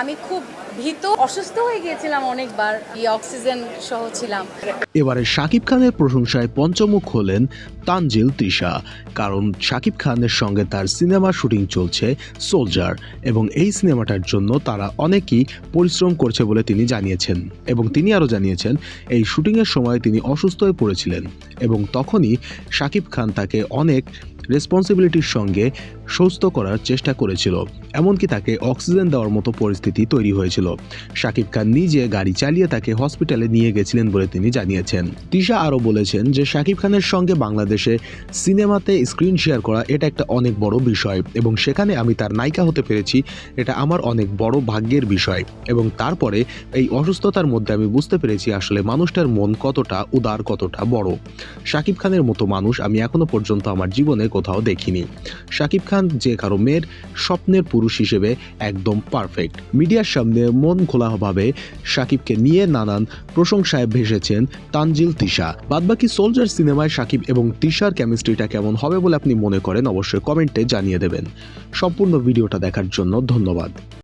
আমি খুব ভীত, অসুস্থ হয়ে গিয়েছিলাম অনেকবার, এই অক্সিজেন সহ ছিলাম। এবারে শাকিব খানের প্রশংসায় পঞ্চমুখ হলেন তানজিল তৃষা কারণ শাকিব খানের সঙ্গে তার সিনেমা শুটিং চলছে সোলজার, এবং এই সিনেমাটার জন্য তারা অনেকেই পরিশ্রম করছে বলে তিনি জানিয়েছেন, এবং তিনি আরও জানিয়েছেন, এই শুটিংয়ের সময় তিনি অসুস্থ হয়ে পড়েছিলেন, এবং তখনই শাকিব খান তাকে অনেক রেসপন্সিবিলিটির সঙ্গে সুস্থ করার চেষ্টা করেছিল, এমনকি তাকে অক্সিজেন দেওয়ার মতো পরিস্থিতি তৈরি হয়েছিল। শাকিব খান নিজে গাড়ি চালিয়ে তাকে হসপিটালে নিয়ে গেছিলেন বলে তিনি জানিয়েছেন। তিশা আরও বলেছেন যে শাকিব খানের সঙ্গে বাংলাদেশে সিনেমাতে স্ক্রিন শেয়ার করা এটা একটা অনেক বড় বিষয় এবং সেখানে আমি তার নায়িকা হতে পেরেছি এটা আমার অনেক বড় ভাগ্যের বিষয় এবং তারপরে এই অসুস্থতার মধ্যে আমি বুঝতে পেরেছি আসলে মানুষটার মন কতটা উদার, কতটা বড়। শাকিব খানের মতো মানুষ আমি এখনও পর্যন্ত আমার জীবনে কোথাও দেখিনি। শাকিব খান যে কারও মেয়ের স্বপ্নের পুরুষ হিসেবে একদম পারফেক্ট মিডিয়ার সামনে মন খোলাভাবে সাকিবকে নিয়ে নানান প্রশংসায় ভেসেছেন তানজিল তিশা। বাদবাকি সোলজার সিনেমায় সাকিব এবং তিশার কেমিস্ট্রিটা কেমন হবে বলে আপনি মনে করেন অবশ্যই কমেন্টে জানিয়ে দেবেন। সম্পূর্ণ ভিডিওটা দেখার জন্য ধন্যবাদ।